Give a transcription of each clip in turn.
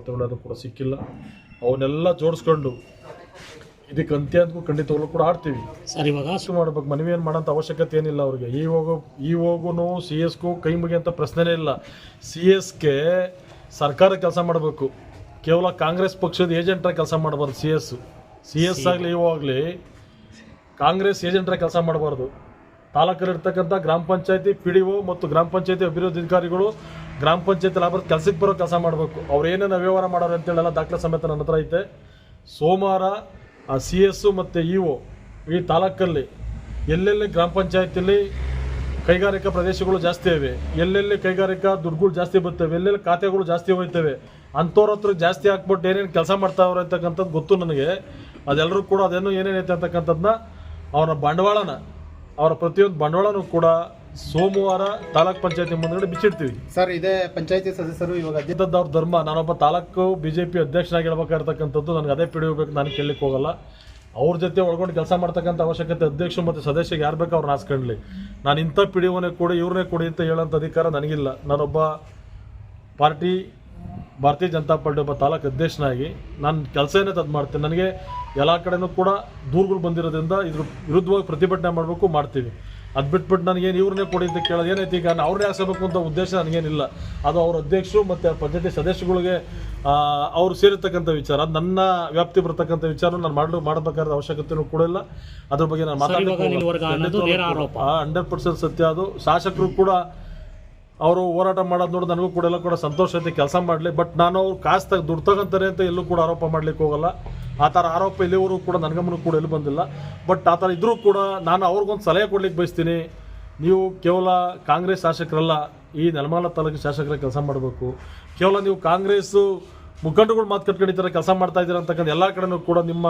ಪತ್ರಗಳಾದ್ರೂ ಕೂಡ ಸಿಕ್ಕಿಲ್ಲ. ಅವನ್ನೆಲ್ಲ ಜೋಡಿಸ್ಕೊಂಡು ಇದಕ್ಕೆ ಅಂತ್ಯ ಅಂತೂ ಖಂಡಿತವಾಗ್ಲೂ ಕೂಡ ಆಡ್ತೀವಿ. ಸರ್ ಇವಾಗ ಅಷ್ಟು ಮಾಡ್ಬೇಕು ಮನವಿ ಏನು ಮಾಡೋಂಥ ಅವಶ್ಯಕತೆ ಏನಿಲ್ಲ ಅವ್ರಿಗೆ. ಈ ಹೋಗೋ ಈ ಹೋಗುನು ಸಿ ಎಸ್ಗೂ ಕೈ ಮುಗಿಯಂಥ ಪ್ರಶ್ನೆನೇ ಇಲ್ಲ. ಸಿ ಎಸ್ಗೆ ಸರ್ಕಾರ ಕೆಲಸ ಮಾಡಬೇಕು. ಕೇವಲ ಕಾಂಗ್ರೆಸ್ ಪಕ್ಷದ ಏಜೆಂಟ್ರ ಕೆಲಸ ಮಾಡಬಾರ್ದು ಸಿ ಎಸ್. ಸಿ ಎಸ್ ಆಗಲಿ ಇವು ಆಗಲಿ ಕಾಂಗ್ರೆಸ್ ಏಜೆಂಟ್ರ ಕೆಲಸ ಮಾಡಬಾರ್ದು. ತಾಲೂಕಲ್ಲಿರ್ತಕ್ಕಂಥ ಗ್ರಾಮ ಪಂಚಾಯತಿ ಪಿ ಡಿ ಒ ಮತ್ತು ಗ್ರಾಮ ಪಂಚಾಯತಿ ಅಭಿವೃದ್ಧಿ ಅಧಿಕಾರಿಗಳು ಗ್ರಾಮ ಪಂಚಾಯತಿ ಲಾಭದ ಕೆಲಸಕ್ಕೆ ಬರೋ ಕೆಲಸ ಮಾಡಬೇಕು. ಅವ್ರು ಏನೇನು ವ್ಯವಹಾರ ಮಾಡೋರು ಅಂತೇಳೆಲ್ಲ ದಾಖಲೆ ಸಮೇತ ನನ್ನ ಹತ್ರ ಐತೆ. ಸೋಮವಾರ ಸಿ ಎಸ್ಸು ಮತ್ತು ಇ ಒ ಈ ತಾಲೂಕಲ್ಲಿ ಎಲ್ಲೆಲ್ಲಿ ಗ್ರಾಮ ಪಂಚಾಯತಿಲಿ ಕೈಗಾರಿಕಾ ಪ್ರದೇಶಗಳು ಜಾಸ್ತಿ ಇವೆ, ಎಲ್ಲೆಲ್ಲಿ ಕೈಗಾರಿಕಾ ದುಡ್ಡುಗಳು ಜಾಸ್ತಿ ಬರ್ತವೆ, ಎಲ್ಲೆಲ್ಲಿ ಖಾತೆಗಳು ಜಾಸ್ತಿ ಹೋಯ್ತವೆ, ಅಂಥವ್ರ ಹತ್ರ ಜಾಸ್ತಿ ಹಾಕ್ಬಿಟ್ಟು ಏನೇನು ಕೆಲಸ ಮಾಡ್ತಾವ್ರೆ ಅಂತಕ್ಕಂಥದ್ದು ಗೊತ್ತು ನನಗೆ. ಅದೆಲ್ಲರೂ ಕೂಡ ಅದೇನು ಏನೇನೈತೆ ಅಂತಕ್ಕಂಥದ್ದನ್ನ ಅವರ ಬಂಡವಾಳನ ಅವರ ಪ್ರತಿಯೊಂದು ಬಂಡವಾಳನೂ ಕೂಡ ಸೋಮವಾರ ತಾಲೂಕ್ ಪಂಚಾಯತಿ ಮುಂದ್ಗಡೆ ಬಿಚ್ಚಿಡ್ತೀವಿ. ಸರ್ ಇದೇ ಪಂಚಾಯತಿ ಸದಸ್ಯರು ಇವಾಗ ಇದ್ದದ್ದು ಅವ್ರ ಧರ್ಮ. ನಾನೊಬ್ಬ ತಾಲೂಕು ಬಿ ಜೆ ಪಿ ಅಧ್ಯಕ್ಷನಾಗಿ ಹೇಳ್ಬೇಕಾಗಿರ್ತಕ್ಕಂಥದ್ದು ನನಗೆ ಅದೇ ಬೇಕು ನಾನು ಕೇಳಲಿಕ್ಕೆ ಹೋಗಲ್ಲ. ಅವ್ರ ಜೊತೆ ಒಳಗೊಂಡು ಕೆಲಸ ಮಾಡ್ತಕ್ಕಂಥ ಅವಶ್ಯಕತೆ ಅಧ್ಯಕ್ಷ ಮತ್ತು ಸದಸ್ಯಗೆ ಯಾರು ಬೇಕು ಅವ್ರನ್ನ ಹಾಸ್ಕೊಳ್ಳಿ ನಾನು ಇಂಥ ಪಿಡಿಒನೇ ಕೊಡಿ ಇವ್ರನ್ನೇ ಕೊಡಿ ಅಂತ ಹೇಳೋಂಥ ಅಧಿಕಾರ ನನಗಿಲ್ಲ. ನಾನೊಬ್ಬ ಪಾರ್ಟಿ ಭಾರತೀಯ ಜನತಾ ಪಾರ್ಟಿ ಒಬ್ಬ ತಾಲೂಕು ಅಧ್ಯಕ್ಷನಾಗಿ ನಾನು ಕೆಲಸ ಏನೇ ತದ್ದು ಮಾಡ್ತೀನಿ. ನನಗೆ ಎಲ್ಲ ಕಡೆನೂ ಕೂಡ ದೂರುಗಳು ಬಂದಿರೋದ್ರಿಂದ ಇದ್ರ ವಿರುದ್ಧವಾಗಿ ಪ್ರತಿಭಟನೆ ಮಾಡಬೇಕು ಮಾಡ್ತೀವಿ. ಅದು ಬಿಟ್ಬಿಟ್ಟು ನನಗೇನು ಇವ್ರನ್ನೇ ಕೊಡಿ ಅಂತ ಕೇಳೋದು ಏನೈತಿ? ಈಗ ನಾನು ಅವ್ರನ್ನೇ ಹಾಕ್ಸಬೇಕು ಅಂತ ಉದ್ದೇಶ ನನಗೇನಿಲ್ಲ. ಅದು ಅವ್ರ ಅಧ್ಯಕ್ಷರು ಮತ್ತು ಪಂಚಾಯತಿ ಸದಸ್ಯಗಳಿಗೆ ಅವ್ರು ಸೇರಿರ್ತಕ್ಕಂಥ ವಿಚಾರ. ಅದು ನನ್ನ ವ್ಯಾಪ್ತಿ ಬರ್ತಕ್ಕಂಥ ವಿಚಾರ ನಾನು ಮಾಡಲು ಮಾಡಬೇಕಾದ ಅವಶ್ಯಕತೆನೂ ಕೂಡ ಇಲ್ಲ. ಅದ್ರ ಬಗ್ಗೆ ನಾನು ಮಾತಾಡಬೇಕು. ಹಂಡ್ರೆಡ್ ಪರ್ಸೆಂಟ್ ಸತ್ಯ ಅದು. ಶಾಸಕರು ಕೂಡ ಅವರು ಹೋರಾಟ ಮಾಡೋದು ನೋಡಿ, ನನಗೂ ಕೂಡ ಎಲ್ಲ ಕೂಡ ಸಂತೋಷ ಐತೆ, ಕೆಲಸ ಮಾಡಲಿ. ಬಟ್ ನಾನು ಅವ್ರು ಕಾಸು ದುಡ್ಡು ತಗೊಂತಾರೆ ಅಂತ ಎಲ್ಲೂ ಕೂಡ ಆರೋಪ ಮಾಡ್ಲಿಕ್ಕೆ ಹೋಗಲ್ಲ. ಆ ಥರ ಆರೋಪ ಇಲ್ಲಿವರೆಗೂ ಕೂಡ ನನ್ನ ಗಮನಕ್ಕೆ ಕೂಡ ಎಲ್ಲೂ ಬಂದಿಲ್ಲ. ಬಟ್ ಆ ಥರ ಇದ್ರೂ ಕೂಡ ನಾನು ಅವ್ರಿಗೊಂದು ಸಲಹೆ ಕೊಡ್ಲಿಕ್ಕೆ ಬಯಸ್ತೀನಿ. ನೀವು ಕೇವಲ ಕಾಂಗ್ರೆಸ್ ಶಾಸಕರಲ್ಲ, ಈ ನೆಲಮಂಗಲ ತಾಲೂಕು ಶಾಸಕರ ಕೆಲಸ ಮಾಡಬೇಕು. ಕೇವಲ ನೀವು ಕಾಂಗ್ರೆಸ್ಸು ಮುಖಂಡಗಳು ಮಾತು ಕಟ್ಕೊಂಡಿದ್ದಾರೆ, ಕೆಲಸ ಮಾಡ್ತಾ ಇದ್ದೀರ ಅಂತಕ್ಕಂಥ ಎಲ್ಲ ಕಡೆನೂ ಕೂಡ ನಿಮ್ಮ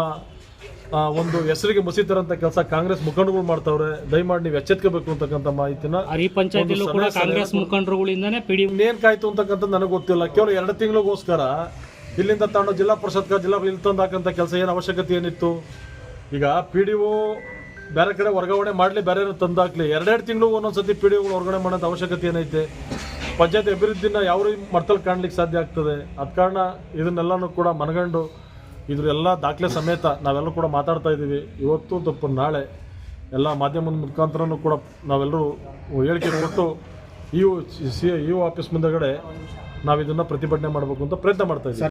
ಒಂದು ಹೆಸರಿಗೆ ಮುಸಿತಾರಂಥ ಕೆಲಸ ಕಾಂಗ್ರೆಸ್ ಮುಖಂಡಗಳು ಮಾಡ್ತಾವ್ರೆ. ದಯಮಾಡಿ ನೀವು ಎಚ್ಚೆತ್ಕೋಬೇಕು ಅಂತಕ್ಕಂಥ ಮಾಹಿತಿನ. ಕೂಡ ಕಾಂಗ್ರೆಸ್ ಮುಖಂಡರುಗಳಿಂದನೇ ಪಿಡಿ ಇನ್ನೇನ್ ಕಾಯ್ತು ಅಂತಕ್ಕಂಥದ್ದು ನನಗೆ ಗೊತ್ತಿಲ್ಲ. ಕೇವಲ ಎರಡು ತಿಂಗಳಿಗೋಸ್ಕರ ಇಲ್ಲಿಂದ ತಗೊಂಡು ಜಿಲ್ಲಾ ಪರಿಷತ್ ಜಿಲ್ಲಾ ಇಲ್ಲಿ ತಂದಾಕಂತ ಹಾಕಂತ ಕೆಲಸ ಏನು ಅವಶ್ಯಕತೆ ಏನಿತ್ತು? ಈಗ ಪಿ ಡಿ ಒ ಬೇರೆ ಕಡೆ ವರ್ಗಾವಣೆ ಮಾಡಲಿ ಬೇರೆ ತಂದಾಕ್ಲಿ ಎರಡೆರಡು ತಿಂಗಳು ಒಂದೊಂದ್ಸತಿ ಪಿ ಡಿ ಒಗಳು ವರ್ಗಾವಣೆ ಮಾಡೋದು ಅವಶ್ಯಕತೆ ಏನೈತೆ? ಪಂಚಾಯತ್ ಅಭಿವೃದ್ಧಿನ ಯಾವ ರೀತಿ ಮಟ್ಟದಲ್ಲಿ ಕಾಣ್ಲಿಕ್ಕೆ ಸಾಧ್ಯ ಆಗ್ತದೆ? ಅದ ಕಾರಣ ಇದನ್ನೆಲ್ಲನೂ ಕೂಡ ಮನಗಂಡು ಇದ್ರ ಎಲ್ಲ ದಾಖಲೆ ಸಮೇತ ನಾವೆಲ್ಲರೂ ಕೂಡ ಮಾತಾಡ್ತಾ ಇದ್ದೀವಿ. ಇವತ್ತು ತಪ್ಪು ನಾಳೆ ಎಲ್ಲ ಮಾಧ್ಯಮದ ಮುಖಾಂತರನೂ ಕೂಡ ನಾವೆಲ್ಲರೂ ಹೇಳಿಕೆ ಕೊಟ್ಟು ಇ ಸಿ ಇ ಆಫೀಸ್ ಮುಂದಗಡೆ ನಾವು ಇದನ್ನು ಪ್ರತಿಭಟನೆ ಮಾಡಬೇಕು ಅಂತ ಪ್ರಯತ್ನ ಮಾಡ್ತಾ ಇದ್ದೀವಿ.